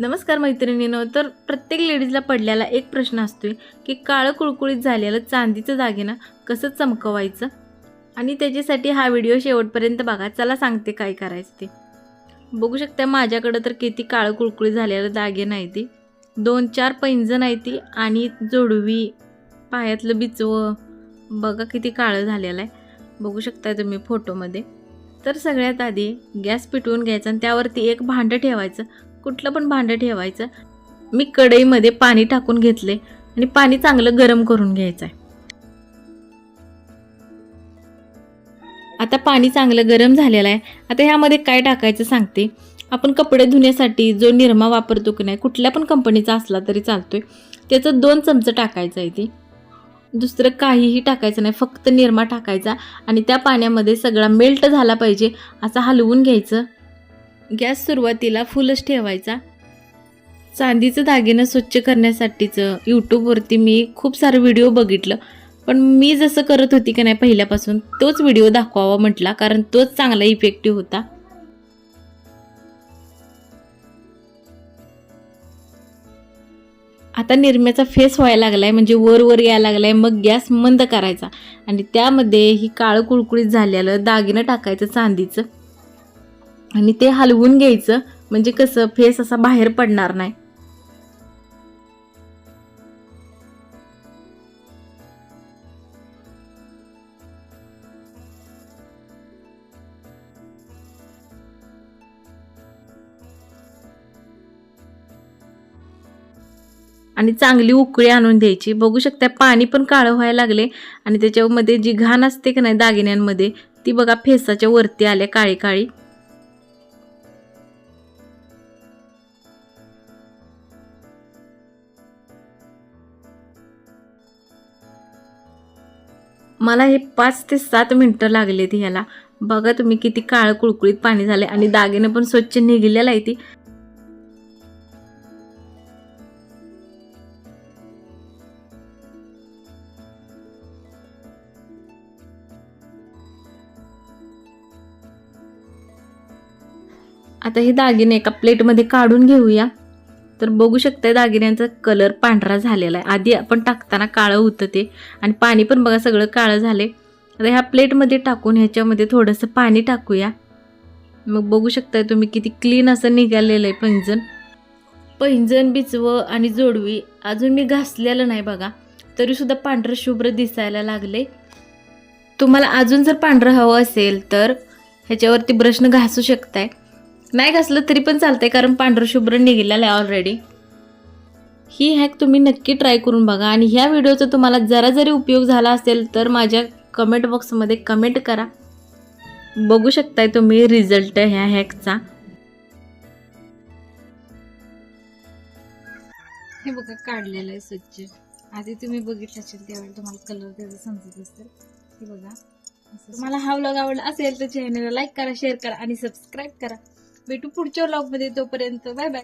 नमस्कार मैत्रिणीनो तर प्रत्येक लेडीजला पडलेला एक प्रश्न असतोय की काळं कुळकुळीत झालेलं चांदीचं दागिना कसं चमकवायचं? आणि त्याच्यासाठी हा व्हिडिओ शेवटपर्यंत बघा चला सांगते काय करायचं ते. बघू शकता माझ्याकडं तर किती काळं कुळकुळीत झालेलं दागिना आहे ते. दोन चार पैंजण आहे ती आणि जोडवी पायातलं बिचवं. बघा किती काळं झालेलं आहे. बघू शकता तुम्ही फोटोमध्ये तर सगळ्यात आधी गॅस पेटवून घ्यायचा आणि त्यावरती एक भांडं ठेवायचं. कुठलं पण भांडं ठेवायचं मी कढईमध्ये पाणी टाकून घेतले आणि पाणी चांगलं गरम करून घ्यायचं आहे आता पाणी चांगलं गरम झालेलं आहे. आता ह्यामध्ये काय टाकायचं सांगते. आपण कपडे धुण्यासाठी जो निरमा वापरतो की नाही कुठल्या पण कंपनीचा असला तरी चालतोय. त्याचं दोन चमचं टाकायचं आहे ते. दुसरं काहीही टाकायचं नाही फक्त निरमा टाकायचा आणि त्या पाण्यामध्ये सगळा मेल्ट झाला पाहिजे असं हलवून घ्यायचं. गॅस सुरुवातीला फुलच ठेवायचा. चांदीचं दागिनं स्वच्छ करण्यासाठीचं यूट्यूबवरती मी खूप सारं व्हिडिओ बघितलं. पण मी जसं करत होती की नाही पहिल्यापासून तोच व्हिडिओ दाखवावा म्हटला कारण तोच चांगला इफेक्टिव्ह होता. आता निरम्याचा फेस व्हायला लागलाय म्हणजे वर वर यायला लागलाय मग गॅस मंद करायचा. आणि त्यामध्ये ही काळं कुळकुळीत झालेलं दागिनं टाकायचं चांदीचं. आणि ते हलवून घ्यायचं. म्हणजे कसं फेस असा बाहेर पडणार नाही. आणि चांगली उकळी आणून द्यायची. बघू शकता पाणी पण काळं व्हायला लागले. आणि त्याच्यामध्ये जी घाण असते की नाही दागिन्यांमध्ये ती बघा फेसाच्या वरती आल्या काळी काळी मला हे पाच ते सात मिनटं लागलेत ह्याला. बघा तुम्ही किती काळं कुळकुळीत पाणी झाले आणि दागिने पण स्वच्छ निघलेलं आहे ती. आता हे दागिने एका प्लेटमध्ये काढून घेऊया. तर बघू शकता दागिन्यांचा कलर पांढरा झालेला आहे. आधी आपण टाकताना काळं होतं ते. आणि पाणी पण बघा सगळं काळं झाले आता ह्या प्लेटमध्ये टाकून ह्याच्यामध्ये थोडंसं पाणी टाकूया. मग बघू शकताय तुम्ही किती क्लीन असं निघालेलं आहे पैंजण. पैंजण बिचवं आणि जोडवी. अजून मी घासलेलं नाही बघा. तरीसुद्धा पांढरं शुभ्र दिसायला लागले तुम्हाला अजून जर पांढरं हवं असेल तर ह्याच्यावरती ब्रशनं घासू शकताय. नाही घासलं तरी पण चालतंय कारण पांढरशुभ्र निघालेलं आहे ऑलरेडी ही हॅक तुम्ही नक्की ट्राय करून बघा आणि ह्या व्हिडिओचा तुम्हाला जरा जरी उपयोग झाला असेल तर माझ्या कमेंट बॉक्समध्ये कमेंट करा. बघू शकताय तुम्ही रिझल्ट ह्या हॅकचा हे बघा काढलेलं आहे स्वच्छ. आधी तुम्ही बघितलं असेल त्यावेळी तुम्हाला कलर त्याचा समजत असेल हे बघा तुम्हाला हा व्लॉग आवडला असेल तर चॅनलला लाईक करा शेअर करा आणि सबस्क्राईब करा. भेटू पुढच्या व्लॉगमध्ये तोपर्यंत. Bye bye